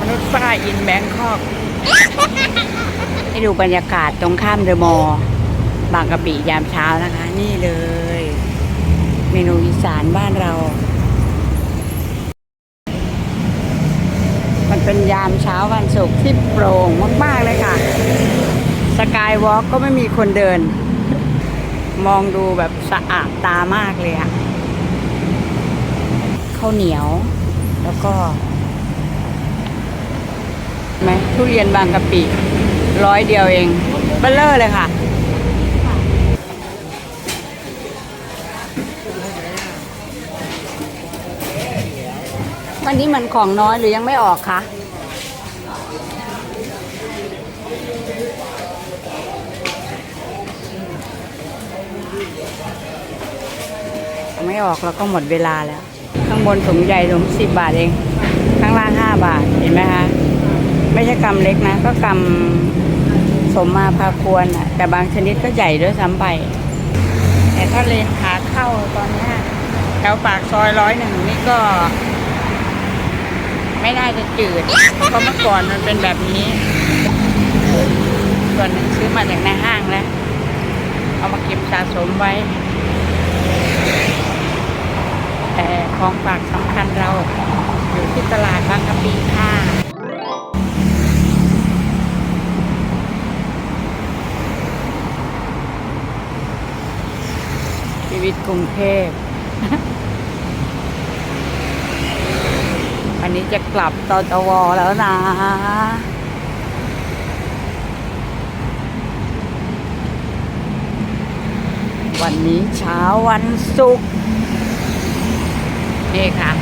มนุษย์ป้าอินแบงคอก ให้ดูบรรยากาศตรงข้ามเดอะมอลล์บางกะปิยามเช้านะคะ นี่เลย เมนูอีสานบ้านเรา มันเป็นยามเช้าวันศุกร์ที่โปร่งมาก ๆ เลยค่ะ สกายวอล์กก็ไม่มีคนเดิน มองดูแบบสะอาดตามากเลยอะ ข้าวเหนียว แล้วก็ไหมทุเรียนบางกะปิร้อยเดียวเองเบลเลอร์เลยค่ะ วันนี้มันของน้อยหรือยังไม่ออกคะไม่ออกแล้วก็หมดเวลาแล้ว ข้างบนถุงใหญ่ถุงสิบบาทเอง ข้างล่างห้าบาทเห็นไหมคะไม่ใช่กำเล็กนะ ก็กำสมมาพาควรอะ แต่บางชนิดก็ใหญ่ด้วยซ้ำไป แต่ถ้าเลนขาเข้าตอนนี้แถวปากซอยร้อยหนึ่งนี่ก็ ไม่น่าจะจืด เพราะเมื่อก่อนมันเป็นแบบนี้ส่วนหนึ่งซื้อมาจากในห้างแล้ว เอามาเก็บสะสมไว้ แต่ของฝากสำคัญเราอยู่ที่ตลาดบางกะปิค่ะ ชีวิตกรุงเทพวันนี้จะกลับตตวแล้วนะวันนี้เช้าวันศุกร์ นี่ค่ะ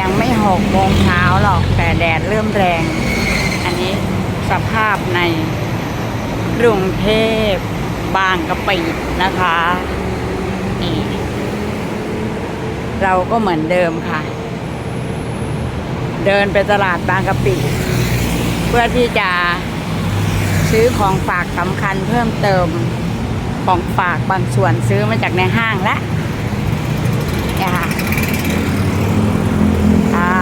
ยังไม่หกโมงเช้าหรอกแต่แดดเริ่มแรง อันนี้สภาพในกรุงเทพบางกะปินะคะนี่เราก็เหมือนเดิมค่ะ เดินไปตลาดบางกะปิ เพื่อที่จะซื้อของฝากสำคัญเพิ่มเติมของฝากบางส่วนซื้อมาจากในห้างและเนี่ยค่ะใช่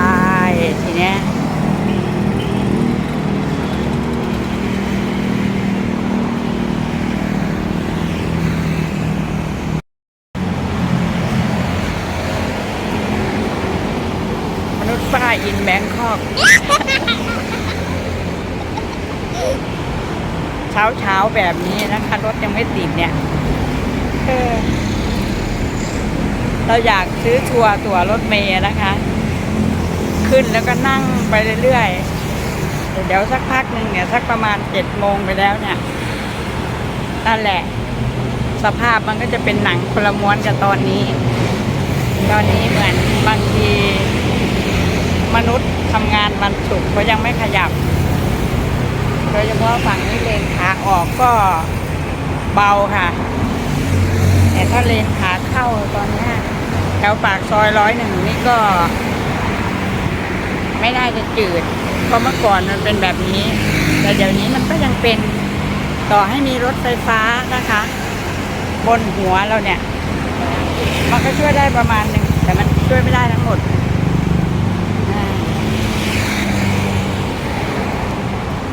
ทีเนี้ยมนุษย์ป้าอินแบงคอก เช้าเช้าแบบนี้นะคะ รถยังไม่ติดเนี่ยเออเราอยากซื้อทัวร์ตั๋วรถเมย์นะคะ ขึ้นแล้วก็นั่งไปเรื่อยๆ เดี๋ยวสักพักหนึ่งเนี่ย สักประมาณเจ็ดโมงไปแล้วเนี่ยนั่นแหละ สภาพมันก็จะเป็นหนังคนละม้วนกับตอนนี้ ตอนนี้เหมือนบางที มนุษย์ทำงานวันศุกร์เขายังไม่ขยับโดยเฉพาะฝั่งนี้เลนขาออกก็เบาค่ะ แต่ถ้าเลนขาเข้าตอนนี้แถวปากซอยร้อยหนึ่งนี่ก็ ไม่น่าจะจืดเพราะเมื่อก่อนมันเป็นแบบนี้ แต่เดี๋ยวนี้มันก็ยังเป็นต่อให้มีรถไฟฟ้านะคะ บนหัวเราเนี่ย มันก็ช่วยได้ประมาณหนึ่งแต่มันช่วยไม่ได้ทั้งหมด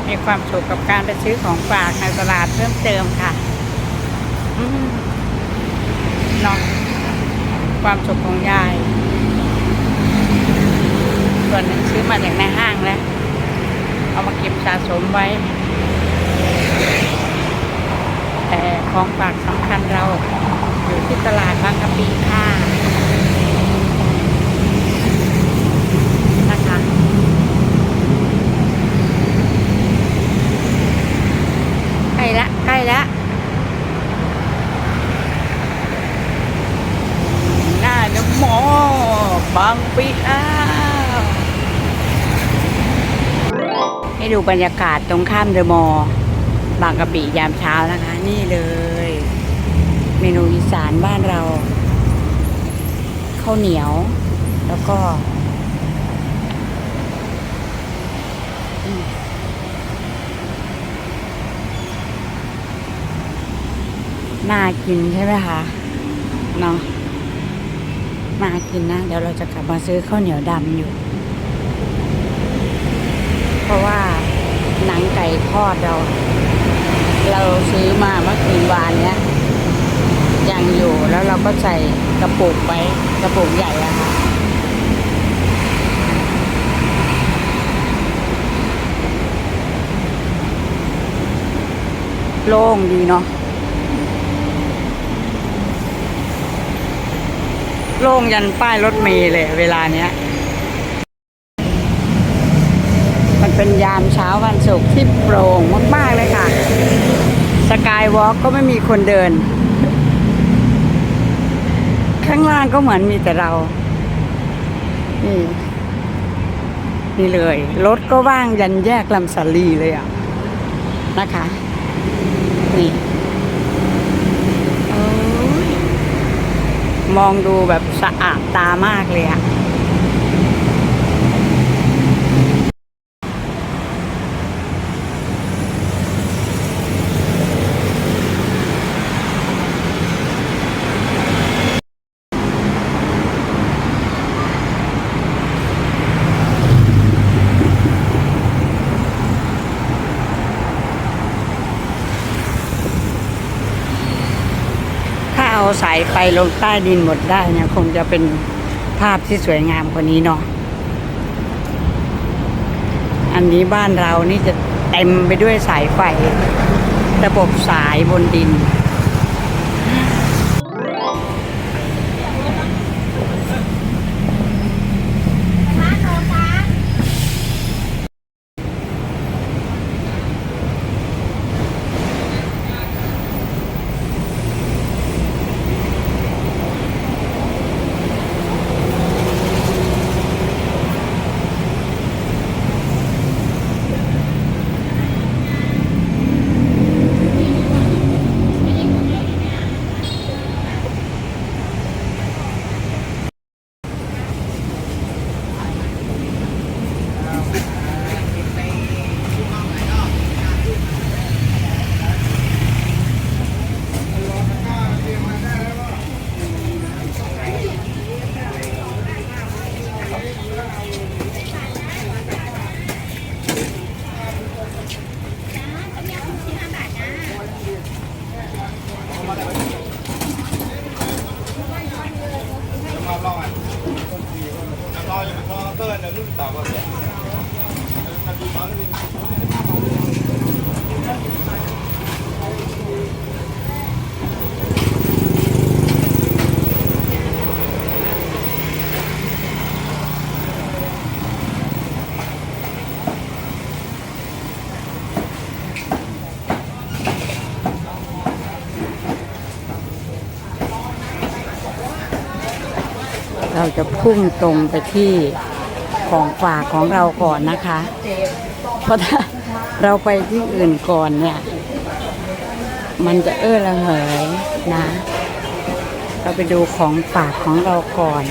มีความสุขกับการไปซื้อของฝากในตลาดเพิ่มเติมค่ะอืมเนาะความสุขของยาย ส่วนหนึ่งซื้อมาจากในห้างแล้ว เอามาเก็บสะสมไว้ แต่ของฝากสำคัญเราอยู่ที่ตลาดบางกะปิค่ะนะคะ ใกล้ละใกล้ละหน้าน้ำหมอบางปีอ้าวให้ดู บรรยากาศตรงข้ามเดอะมอลล์บางกะปิยามเช้านะคะ นี่เลย เมนูอีสานบ้านเราข้าวเหนียว แล้วก็น่ากินใช่ไหมคะเนาะน่ากินนะ เดี๋ยวเราจะกลับมาซื้อข้าวเหนียวดำอยู่ เพราะว่า หนังไก่ทอดเรา เราซื้อมาเมื่อคืนวานเนี้ยยังอยู่แล้วเราก็ใส่กระปุกไว้กระปุกใหญ่อะค่ะโล่งดีเนาะโล่งยันป้ายรถเมล์เลยเวลาเนี้ย มัน เป็นยามเช้าวันศุกร์ที่โปร่งมาก ๆ เลยค่ะ สกายวอล์กก็ไม่มีคนเดิน ข้างล่างก็เหมือนมีแต่เรา นี่ นี่เลย รถก็ว่างยันแยกลำสาลีเลยอะ นะคะ นี่อมองดูแบบสะอาดตามากเลยอะ สายไฟลงใต้ดินหมดได้เนี่ยคงจะเป็นภาพที่สวยงามกว่านี้เนาะอันนี้บ้านเรานี่จะเต็มไปด้วยสายไฟ ระบบสายบนดิน เราจะ พุ่งตรงไปที่ของฝากของเราก่อนนะคะ เพราะถ้าเราไปที่อื่นก่อนเนี่ย มันจะเอื้อระเหยนะ เราไปดูของฝากของเราก่อน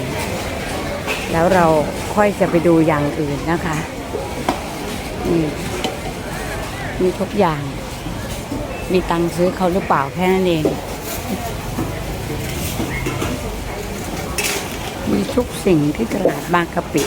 แล้วเราค่อยจะไปดูอย่างอื่นนะคะนี่มีทุกอย่าง มีตังค์ซื้อเขาหรือเปล่าแค่นั้นเอง มี ทุกสิ่งที่ตลาดบางกะปิ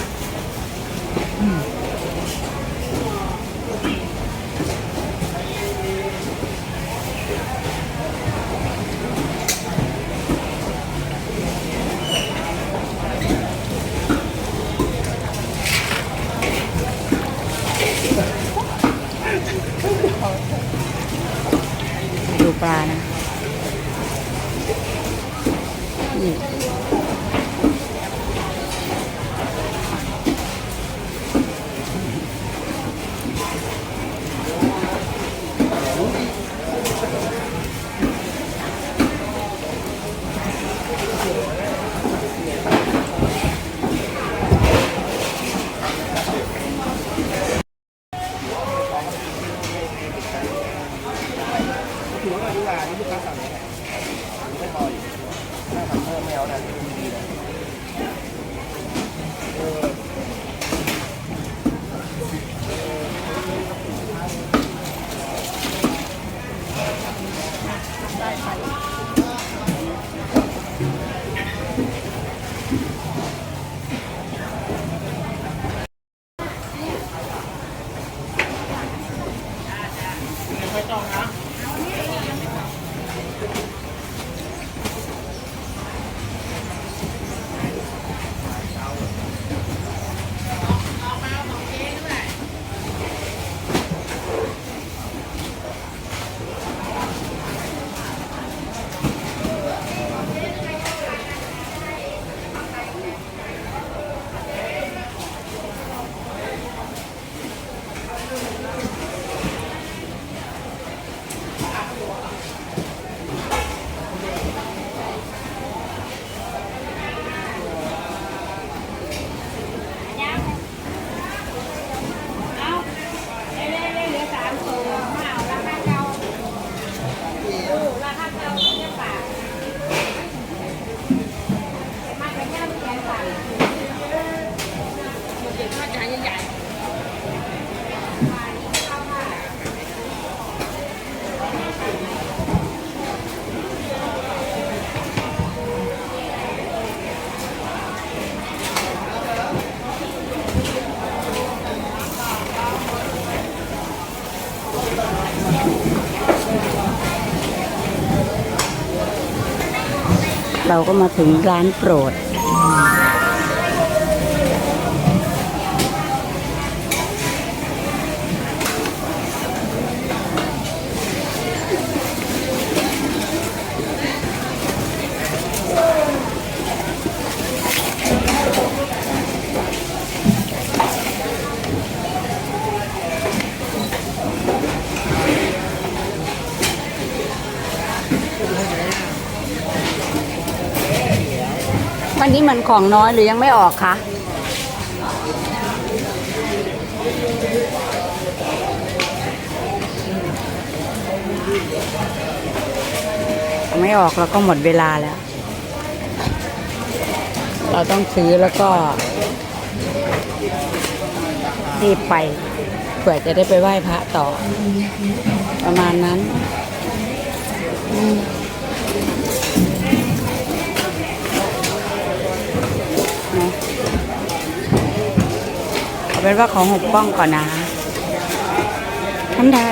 啊。 เราก็มาถึงร้านโปรด วันนี้มันของน้อยหรือยังไม่ออกคะไม่ออกแล้วก็หมดเวลาแล้ว เราต้องซื้อแล้วก็รีบไปเผื่อจะได้ไปไหว้พระต่อ ประมาณนั้น อืม เป็นว่าของหกป้องก่อนนะทันดา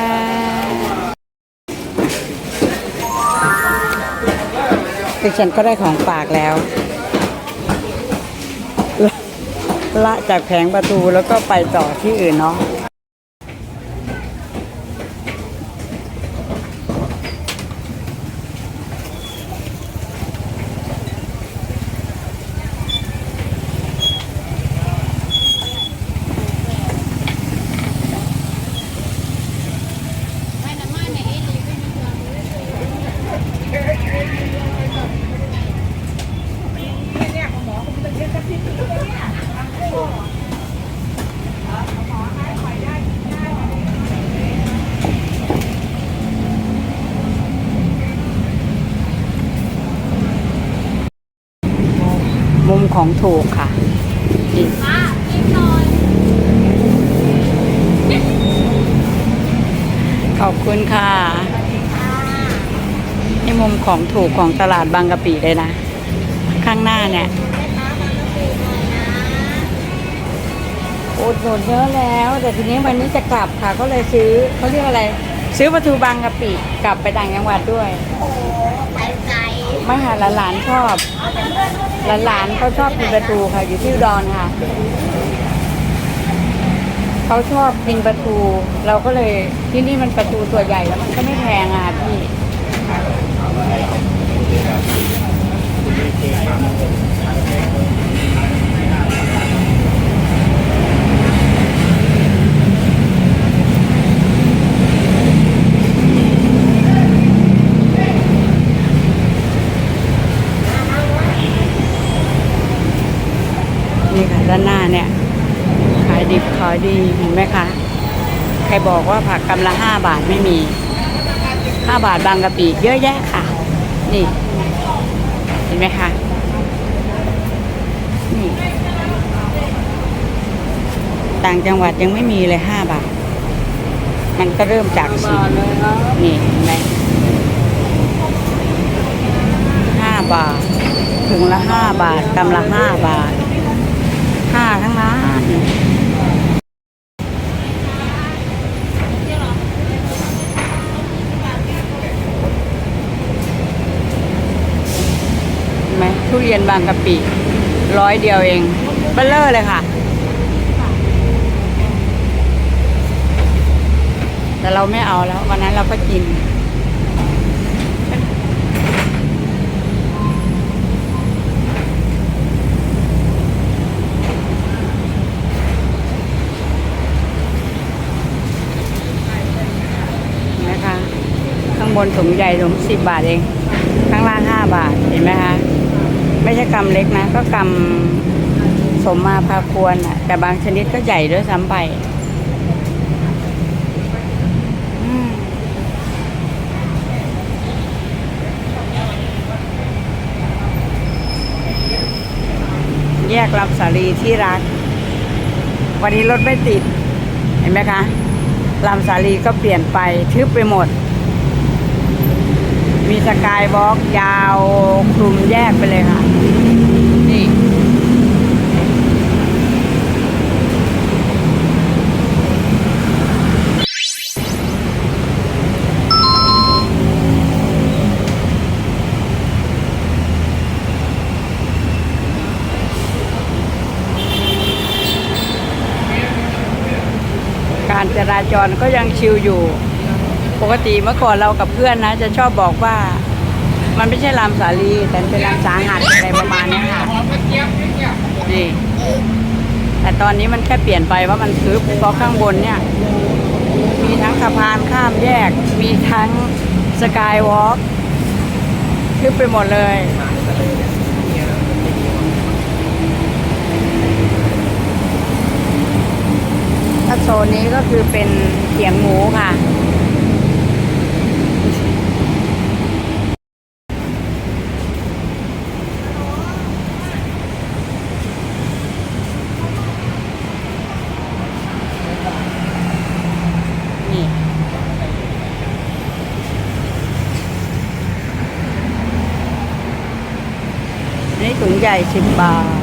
ดิฉันก็ได้ของฝากแล้วละละจากแผงประตูแล้วก็ไปต่อที่อื่นเนาะ มุม ของถูกค่ะขอบคุณค่ะนี่มุมของถูกของตลาดบางกะปิเลยนะ ข้างหน้าเนี่ยอุดหนุนเยอะแล้ว แต่ทีนี้วันนี้จะกลับค่ะ ก็เลยซื้อเขาเรียกอะไร ซื้อปลาทูบางกะปิกลับไปต่างจังหวัดด้วย โอ้ไปไกล มาหาหลานๆชอบ หลานๆเขาชอบกินปลาทูค่ะ อยู่ที่อุดอนค่ะ เขาชอบกินปลาทู เราก็เลยที่นี่มันปลาทูตัวใหญ่แล้วมันก็ไม่แพงอะพี่ นี่ค่ะด้านหน้าเนี่ย ขายดิบขายดีเห็นไหมคะ ใครบอกว่าผักกำละห้าบาทไม่มีห้าบาทบางกะปิเยอะแยะค่ะ นี่ เห็นไหมคะ นี่ ต่างจังหวัดยังไม่มีเลยห้าบาท มันก็เริ่มจากสิบนี่เห็นไหมห้าบาทถึงละห้าบาทกำละห้าบาทห้าทั้งร้านเห็นไหมทุเรี ยนบางกะปิร้อยเดียวเองเบลเลอร์เลยค่ะ แต่เราไม่เอาแล้ว วันนั้นเราก็กิน นะคะ ข้างบนถุงใหญ่ถุงสิบบาทเอง ข้างล่างห้าบาท เห็นไหมคะ ไม่ใช่กำเล็กนะ ก็กำสมมาพาควรอะ แต่บางชนิดก็ใหญ่ด้วยซ้ำไปแยกลำสาลีที่รัก วันนี้รถไม่ติด เห็นไหมคะลำสาลีก็เปลี่ยนไปทึบไปหมด มีสกายบล็อกยาวคลุมแยกไปเลยค่ะ นี่ การจราจรก็ยังชิวอยู่ ปกติเมื่อก่อนเรากับเพื่อนนะ จะชอบบอกว่า มันไม่ใช่ลำสาลีแต่เป็นลำสาหัสอะไรประมาณนี้ค่ะนี่แต่ตอนนี้มันแค่เปลี่ยนไปว่ามันทึบเพราะข้างบนเนี่ย มีทั้งสะพานข้ามแยก มีทั้งสกายวอล์กทึบไปหมดเลยถ้าโซนนี้ก็คือเป็นเขียงหมูค่ะ ถุงใหญ่สิบบาท